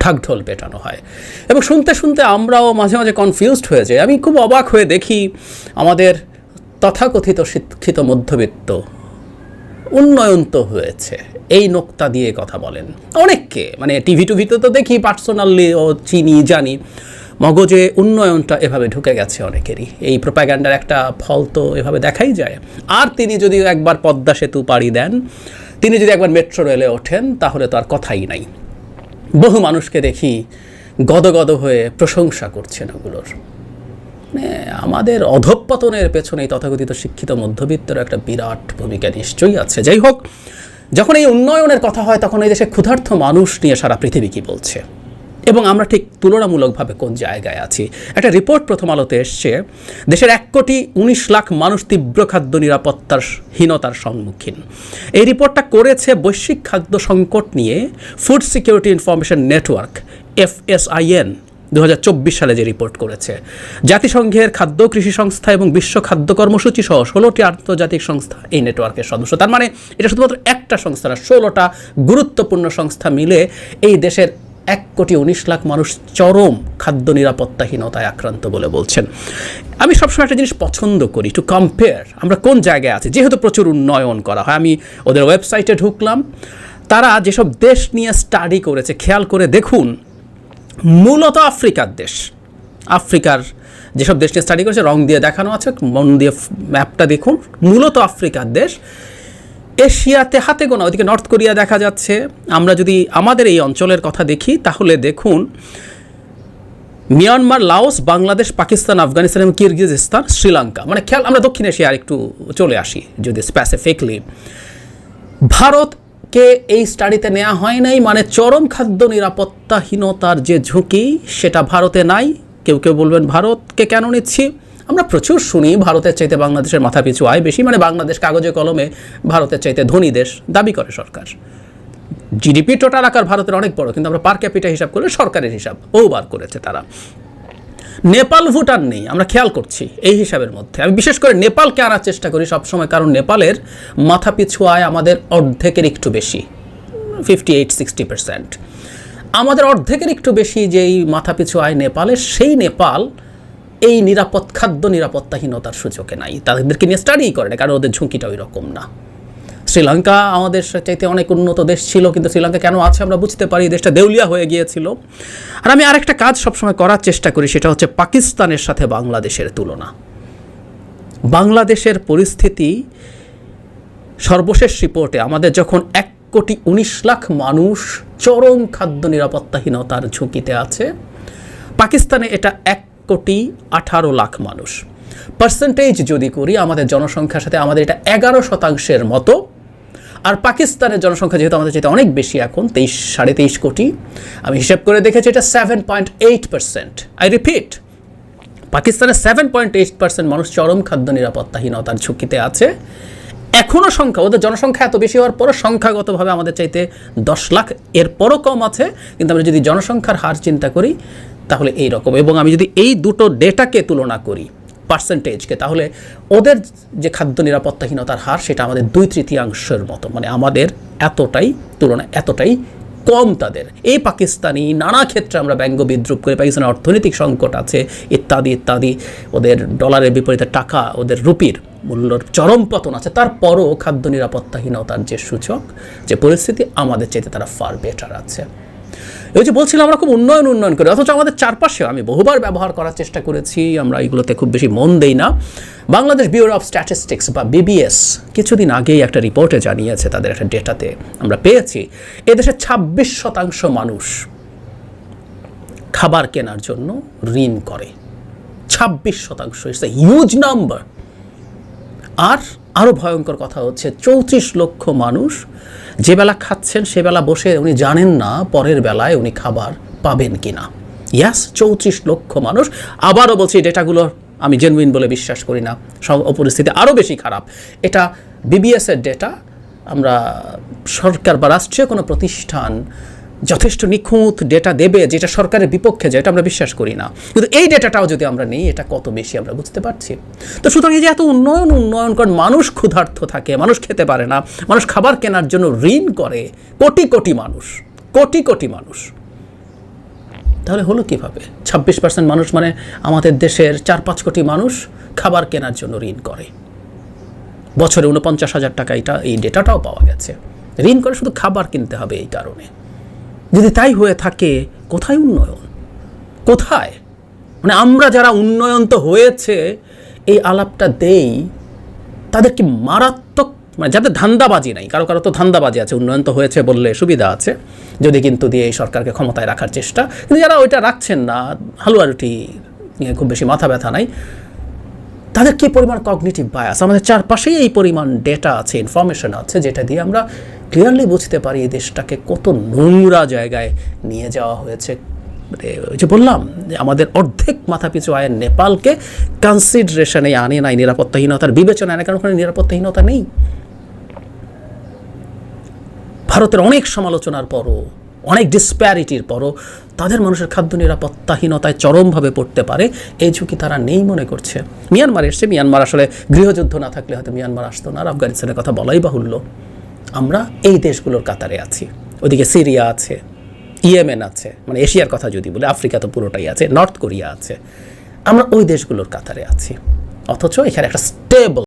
ঢাকঢোল পেটানো হয়। এবং শুনতে শুনতে আমরাও মাঝে মাঝে কনফিউজড হয়ে যাই। আমি খুব অবাক হয়ে দেখি আমাদের তথাকথিত শিক্ষিত মধ্যবিত্ত উন্নয়ন তো হয়েছে। এই নোক্তা দিয়ে কথা বলেন। অনেককে মানে টিভি টুভিতে তো দেখি পার্সোনালি ও চিনি, জানি। মগজে উন্নয়নটা এভাবে ঢুকে গেছে অনেকেরই। এই প্রোপাগ্যান্ডার একটা ফল তো এভাবে দেখাই যায়। আর তিনি যদি একবার পদ্মা সেতু পাড়ি দেন, তিনি যদি একবার মেট্রো রেলে ওঠেন, তাহলে তো আর কথাই নাই। বহু মানুষকে দেখি গদগদ হয়ে প্রশংসা করছেন ওগুলোর। মানে আমাদের অধঃপতনের পেছনে তথাকথিত শিক্ষিত মধ্যবিত্তের একটা বিরাট ভূমিকা নিশ্চয়ই আছে। যাই হোক, যখন এই উন্নয়নের কথা হয়, তখন এই দেশে ক্ষুধার্থ মানুষ নিয়ে সারা পৃথিবী কি বলছে? এবং আমরা ঠিক তুলনামূলকভাবে কোন জায়গায় আছি? একটা রিপোর্ট প্রথম আলোতে এসছে, দেশের এক কোটি উনিশ লাখ মানুষ তীব্র খাদ্য নিরাপত্তার হীনতার সম্মুখীন। এই রিপোর্টটা করেছে বৈশ্বিক খাদ্য সংকট নিয়ে food security information network FSIN দু হাজার চব্বিশ সালে যে রিপোর্ট করেছে। জাতিসংঘের খাদ্য কৃষি সংস্থা এবং বিশ্ব খাদ্য কর্মসূচি সহ ষোলোটি আন্তর্জাতিক সংস্থা এই নেটওয়ার্কের সদস্য। তার মানে এটা শুধুমাত্র একটা সংস্থা না, ষোলোটা গুরুত্বপূর্ণ সংস্থা মিলে এই দেশের এক কোটি উনিশ লাখ মানুষ চরম খাদ্য নিরাপত্তাহীনতায় আক্রান্ত বলে বলছেন। আমি সবসময় একটা জিনিস পছন্দ করি টু কম্পেয়ার আমরা কোন জায়গায় আছি। যেহেতু প্রচুর উন্নয়ন করা হয়, আমি ওদের ওয়েবসাইটে ঢুকলাম। তারা যেসব দেশ নিয়ে স্টাডি করেছে, খেয়াল করে দেখুন, মূলত আফ্রিকার দেশ। আফ্রিকার যেসব দেশ নিয়ে স্টাডি করেছে, রং দিয়ে দেখানো আছে, মন দিয়ে ম্যাপটা দেখুন। মূলত আফ্রিকার দেশ। এশিয়াতে হাতে গোনা, ওদিকে নর্থ কোরিয়া দেখা যাচ্ছে। আমরা যদি আমাদের এই অঞ্চলের কথা দেখি, তাহলে দেখুন, মিয়ানমার, লাওস, বাংলাদেশ, পাকিস্তান, আফগানিস্তান এবং কিরগিজস্তান, শ্রীলঙ্কা। মানে খেয়াল, আমরা দক্ষিণ এশিয়ার একটু চলে আসি, যদি স্পেসিফিকলি ভারতকে এই স্টাডিতে নেওয়া হয় নাই মানে চরম খাদ্য নিরাপত্তাহীনতার যে ঝুঁকি, সেটা ভারতে নাই। কেউ কেউ বলবেন, ভারতকে কেন নিচ্ছি? আমরা প্রচুর শুনি ভারতের চাইতে বাংলাদেশের মাথা পিছু আয় বেশি মানে বাংলাদেশ কাগজে কলমে ভারতের চাইতে ধনী দেশ দাবি করে সরকার। জিডিপি টোটাল আকার ভারতের অনেক বড়, কিন্তু আমরা পার ক্যাপিটা হিসাব করলে সরকারের হিসাব বহুবার করেছে তারা। নেপাল, ভুটান নেই, আমরা খেয়াল করছি এই হিসাবের মধ্যে। আমি বিশেষ করে নেপালকে আনার চেষ্টা করি সবসময়, কারণ নেপালের মাথা পিছু আয় আমাদের অর্ধেকের একটু বেশি ফিফটি এইট সিক্সটি পার্সেন্ট আমাদের অর্ধেকের একটু বেশি যেই মাথা পিছু আয় নেপালের, সেই নেপাল এই নিরাপদ, খাদ্য নিরাপত্তাহীনতার সুযোগে নাই। তাদেরকে নিয়ে স্টাডি করে না, কারণ ওদের ঝুঁকিটা ওই রকম না। শ্রীলঙ্কা আমাদের চাইতে অনেক উন্নত দেশ ছিল, কিন্তু শ্রীলঙ্কা কেন আছে আমরা বুঝতে পারি দেশটা দেউলিয়া হয়ে গিয়েছিল। আর আমি আরেকটা কাজ সবসময় করার চেষ্টা করি, সেটা হচ্ছে পাকিস্তানের সাথে বাংলাদেশের তুলনা। বাংলাদেশের পরিস্থিতি সর্বশেষ রিপোর্টে আমাদের যখন এক কোটি উনিশ লাখ মানুষ চরম খাদ্য নিরাপত্তাহীনতার ঝুঁকিতে আছে, পাকিস্তানে এটা এক কোটি আঠারো লাখ মানুষ। পার্সেন্টেজ যদি করি, আমাদের জনসংখ্যার সাথে আমাদের এটা এগারো শতাংশের মতো। আর পাকিস্তানের জনসংখ্যা যেহেতু আমাদের চাইতে অনেক বেশি এখন, তেইশ, সাড়ে তেইশ কোটি। আমি হিসাব করে দেখেছি এটা seven point eight percent I repeat পাকিস্তানের সেভেন পয়েন্ট এইট পার্সেন্ট মানুষ চরম খাদ্য নিরাপত্তাহীনতার ঝুঁকিতে আছে। এখনও সংখ্যা, ওদের জনসংখ্যা এত বেশি হওয়ার পরও সংখ্যাগতভাবে আমাদের চাইতে দশ লাখ, এরপরও কম আছে। কিন্তু আমরা যদি জনসংখ্যার হার চিন্তা করি তাহলে এই রকম। এবং আমি যদি এই দুটো ডেটাকে তুলনা করি পার্সেন্টেজকে তাহলে ওদের যে খাদ্য নিরাপত্তাহীনতার হার, সেটা আমাদের দুই তৃতীয়াংশের মতো। মানে আমাদের এতটাই তুলনা, এতটাই কম তাদের। এই পাকিস্তানি নানা ক্ষেত্রে আমরা ব্যঙ্গ বিদ্রুপ করি পাকিস্তানের অর্থনৈতিক সংকট আছে, ইত্যাদি ইত্যাদি, ওদের ডলারের বিপরীতে টাকা, ওদের রুপির মূল্যর চরম পতন আছে, তারপরও খাদ্য নিরাপত্তাহীনতার যে সূচক, যে পরিস্থিতি, আমাদের চাইতে তারা ফার বেটার আছে। ওই যে বলছিলাম, আমরা খুব উন্নয়ন উন্নয়ন করি। অথচ আমাদের চারপাশে আমি বহুবার ব্যবহার করার চেষ্টা করেছি, আমরা এগুলোতে খুব বেশি মন দেই না। Bangladesh Bureau of Statistics BBS BBS কিছুদিন আগেই একটা রিপোর্টে জানিয়েছে তাদের একটা ডেটাতে আমরা পেয়েছি, এদেশে ছাব্বিশ শতাংশ মানুষ খাবার কেনার জন্য ঋণ করে। ছাব্বিশ শতাংশ ইটস এ হিউজ নাম্বার আর আরও ভয়ঙ্কর কথা হচ্ছে, চৌত্রিশ লক্ষ মানুষ যে বেলা খাচ্ছেন সে বেলা বসে উনি জানেন না পরের বেলায় উনি খাবার পাবেন কি না ইয়াস, চৌত্রিশ লক্ষ মানুষ। আবারও বলছি ডেটাগুলো আমি জেনুইন বলে বিশ্বাস করি না। সব পরিস্থিতি আরও বেশি খারাপ। এটা বিবিএসের ডেটা আমরা সরকার বা রাষ্ট্রীয় কোনো প্রতিষ্ঠান যথেষ্ট নিখুঁত ডেটা দেবে, যেটা সরকারের বিপক্ষে যায়, এটা আমরা বিশ্বাস করি না। কিন্তু এই ডেটাটাও যদি আমরা নেই, এটা কত বেশি আমরা বুঝতে পারছি? তো সুতরাং এই যে এত উন্নয়ন উন্নয়ন কারণ মানুষ ক্ষুধার্থ থাকে, মানুষ খেতে পারে না, মানুষ খাবার কেনার জন্য ঋণ করে, কোটি কোটি মানুষ, কোটি কোটি মানুষ। তাহলে হলো কীভাবে? ছাব্বিশ পার্সেন্ট মানুষ মানে আমাদের দেশের চার পাঁচ কোটি মানুষ খাবার কেনার জন্য ঋণ করে। বছরে উনপঞ্চাশ হাজার টাকা এটা, এই ডেটাটাও পাওয়া গেছে। ঋণ করে শুধু খাবার কিনতে হবে এই কারণে। যদি তাই হয়ে থাকে, কোথায় উন্নয়ন? কোথায়? মানে আমরা যারা উন্নয়ন তো হয়েছে, এই আলাপটা দেই, তাদের কি মারাত্মক মানে যাদের ধান্দাবাজি নাই, কারও কারও তো ধান্দাবাজি আছে উন্নয়ন তো হয়েছে বললে সুবিধা আছে, যদি কিন্তু দিয়ে এই সরকারকে ক্ষমতায় রাখার চেষ্টা, কিন্তু যারা ওইটা রাখছেন না, হালুয়া রুটি নিয়ে খুব বেশি মাথা ব্যথা নাই, তাদের কী পরিমাণ কগনিটিভ বায়াস আমাদের চারপাশেই এই পরিমাণ ডেটা আছে ইনফরমেশন আছে, যেটা দিয়ে আমরা ক্লিয়ারলি বুঝতে পারি এই দেশটাকে কত নোংরা জায়গায় নিয়ে যাওয়া হয়েছে। মানে ওই যে বললাম, যে আমাদের অর্ধেক মাথাপিছু আয়ের নেপালকে কনসিডারেশনে আনে নাই, নিরাপত্তাহীনতার বিবেচনা আনে, কারণ ওখানে নিরাপত্তাহীনতা নেই। ভারতের অনেক সমালোচনার পরও, অনেক ডিসপ্যারিটির পরও তাদের মানুষের খাদ্য নিরাপত্তাহীনতায় চরমভাবে পড়তে পারে, এই ঝুঁকি তারা নেই মনে করছে। মিয়ানমার এসছে, মিয়ানমার আসলে গৃহযুদ্ধ না থাকলে হয়তো মিয়ানমার আসতো না, আর আফগানিস্তানের কথা বলাই বাহুল্য। আমরা এই দেশগুলোর কাতারে আছি। ওদিকে সিরিয়া আছে, ইয়েমেন আছে মানে এশিয়ার কথা যদি বলি, আফ্রিকা তো পুরোটাই আছে, নর্থ কোরিয়া আছে। আমরা ওই দেশগুলোর কাতারে আছি। অথচ এখানে একটা স্টেবল